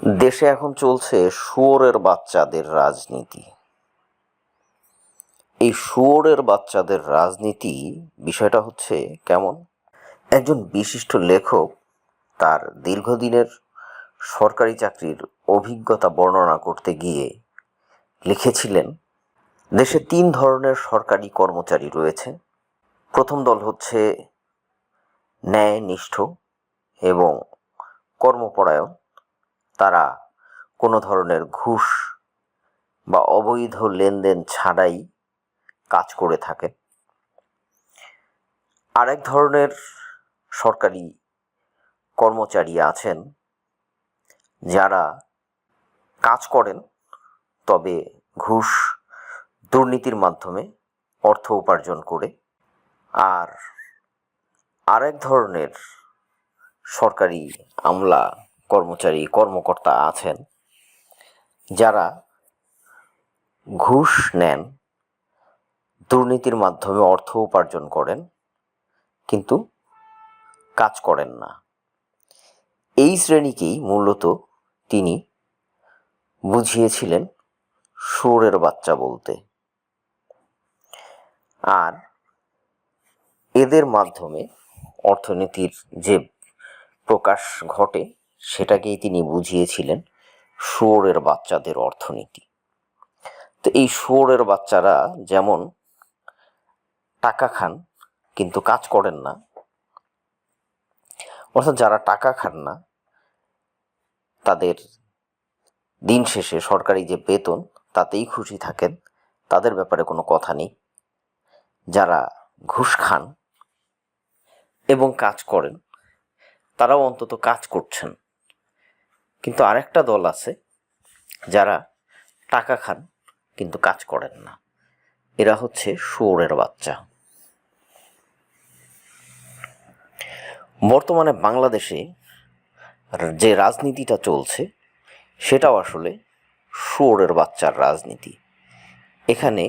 দেশে এখন চলছে শুয়োরের বাচ্চাদের রাজনীতি। এই শুয়োরের বাচ্চাদের রাজনীতি বিষয়টা হচ্ছে কেমন? একজন বিশিষ্ট লেখক তার দীর্ঘদিনের সরকারি চাকরির অভিজ্ঞতা বর্ণনা করতে গিয়ে লিখেছিলেন, দেশে তিন ধরনের সরকারি কর্মচারী রয়েছে। প্রথম দল হচ্ছে ন্যায়নিষ্ঠ এবং কর্মপরায়ণ। তারা কোনো ধরনের ঘুষ বা অবৈধ লেনদেন ছাড়াই কাজ করে থাকে আরেক ধরনের সরকারি কর্মচারী আছেন যারা কাজ করেন, তবে ঘুষ দুর্নীতির মাধ্যমে অর্থ উপার্জন করে। আর আরেক ধরনের সরকারি আমলা কর্মচারী, কর্মকর্তা আছেন, যারা ঘুষ নেন, দুর্নীতির মাধ্যমে অর্থ উপার্জন করেন, কিন্তু কাজ করেন না। এই শ্রেণীকেই মূলত তিনি বুঝিয়েছিলেন সুরের বাচ্চা বলতে। আর এদের মাধ্যমে অর্থনীতির যে প্রকাশ ঘটে সেটাকেই তিনি বুঝিয়েছিলেন শুয়োরের বাচ্চাদের অর্থনীতি। তো এই শুয়োরের বাচ্চারা যেমন টাকা খান, কিন্তু কাজ করেন না, অর্থাৎ যারা টাকা খান না, তাদের দিন শেষে সরকারি যে বেতন, তাতেই খুশি থাকেন, তাদের ব্যাপারে কোনো কথা নেই। যারা ঘুষ খান এবং কাজ করেন, তারাও অন্তত কাজ করছেন। কিন্তু আরেকটা দল আছে যারা টাকা খান, কিন্তু কাজ করেন না। এরা হচ্ছে শুয়োরের বাচ্চা। বর্তমানে বাংলাদেশে যে রাজনীতিটা চলছে, সেটাও আসলে শুয়োরের বাচ্চার রাজনীতি। এখানে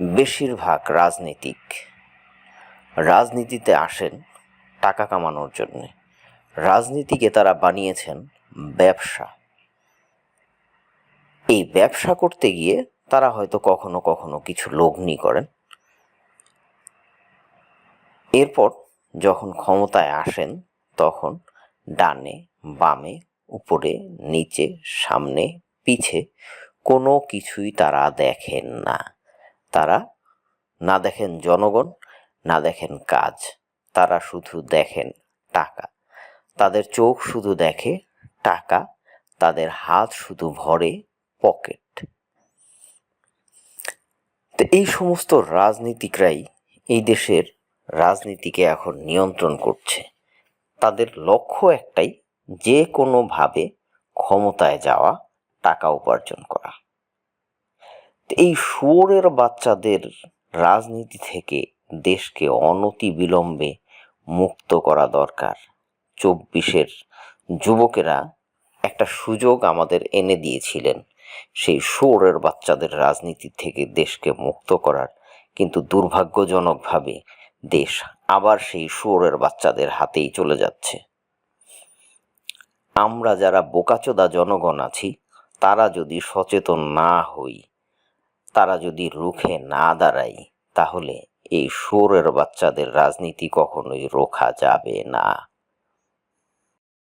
বেশিরভাগ রাজনীতিক রাজনীতিতে আসেন টাকা কামানোর জন্যে। রাজনীতিকে তারা বানিয়েছেন ব্যবসা। এই ব্যবসা করতে গিয়ে তারা হয়তো কখনো কখনো কিছু লগ্নি করেন। এরপর যখন ক্ষমতায় আসেন, তখন ডানে, বামে, উপরে, নিচে, সামনে, পিছে কোনো কিছুই তারা দেখেন না। তারা না দেখেন জনগণ, না দেখেন কাজ। তারা শুধু দেখেন টাকা। তাদের চোখ শুধু দেখে টাকা তাদের হাত শুধু ভরে পকেট। তো এই সমস্ত রাজনীতিকরাই এই দেশের রাজনীতিকে এখন নিয়ন্ত্রণ করছে। তাদের লক্ষ্য একটাই, যে কোনোভাবে ক্ষমতায় যাওয়া, টাকা উপার্জন করা। এই শুয়োরের বাচ্চাদের রাজনীতি থেকে দেশকে অনতি বিলম্বে মুক্ত করা দরকার। চব্বিশের যুবকেরা একটা সুযোগ আমাদের এনে দিয়েছিলেন। সেই শুয়োরের বাচ্চাদের রাজনীতি থেকে দেশকে মুক্ত করার। কিন্তু দুর্ভাগ্যজনকভাবে দেশ আবার সেই শুয়োরের বাচ্চাদের হাতেই চলে যাচ্ছে। আমরা যারা বোকাচোদা জনগণ আছি, তারা যদি সচেতন না হই, তারা যদি রুখে না দাঁড়াই, তাহলে এই শুয়োরের বাচ্চাদের রাজনীতি কখনোই রোখা যাবে না।